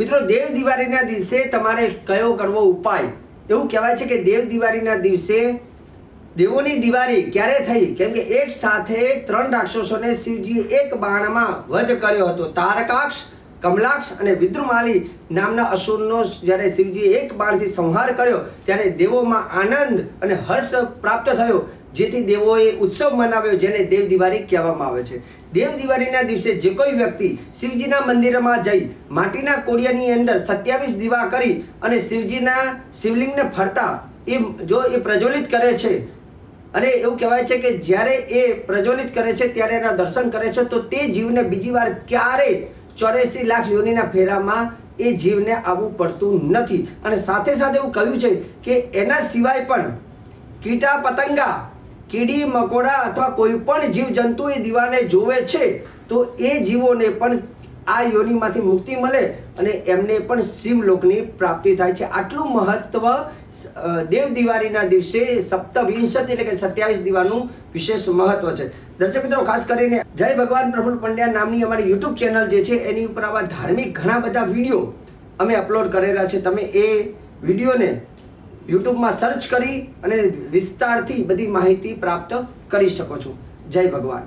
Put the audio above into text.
મિત્રો, દેવ દિવાળીના દિવસે તમારે કયો કરવો ઉપાય? એવું કહેવાય છે કે દેવ દિવાળીના દિવસે દેવોની દિવાળી ક્યારે થઈ? કેમ કે એક સાથે ત્રણ રાક્ષસોને શિવજીએ એક બાણમાં વધ કર્યો હતો. તારકાક્ષ, કમલાક્ષ અને વિદ્રુમાલી નામના અસુરનો જ્યારે શિવજીએ એક બાણથી સંહાર કર્યો, ત્યારે દેવોમાં આનંદ અને હર્ષ પ્રાપ્ત થયો. જેથી દેવોએ ઉત્સવ મનાવ્યો જેને દેવ દિવાળી કહેવામાં આવે છે. દેવ દિવાળીના દિવસે જે કોઈ વ્યક્તિ શિવજીના મંદિરમાં જઈ માટીના કોડિયાની અંદર સત્યાવીસ દીવા કરી અને શિવજીના શિવલિંગને ફરતા એ જો એ પ્રજ્વલિત કરે છે, અને એવું કહેવાય છે કે જ્યારે એ પ્રજ્વલિત કરે છે, ત્યારે એના દર્શન કરે છે, તો તે જીવને બીજી વાર ક્યારે ચોર્યાસી લાખ યોનિના ફેરામાં એ જીવને આવવું પડતું નથી. અને સાથે સાથે એવું કહ્યું છે કે એના સિવાય પણ કીટા પતંગા કીડી, મકોડા અથવા કોઈ પણ જીવજંતુ એ દીવાને જોવે છે, તો એ જીવોને પણ આ યોનિમાંથી મુક્તિ મળે અને એમને પણ શિવલોકની પ્રાપ્તિ થાય છે. આટલું મહત્વ દેવ દિવાળીના દિવસે સપ્તવિંશતિ એટલે કે સત્યાવીસ દીવાનું વિશેષ મહત્વ છે. દર્શક મિત્રો, ખાસ કરીને જય ભગવાન પ્રફુલ પંડ્યા નામની અમારી યુટ્યુબ ચેનલ જે છે, એની ઉપર આવા ધાર્મિક ઘણા બધા વીડિયો અમે અપલોડ કરેલા છે. તમે એ વિડીયોને યુટ્યુબમાં સર્ચ કરી અને વિસ્તારથી બધી માહિતી પ્રાપ્ત કરી શકો છો. જય ભગવાન.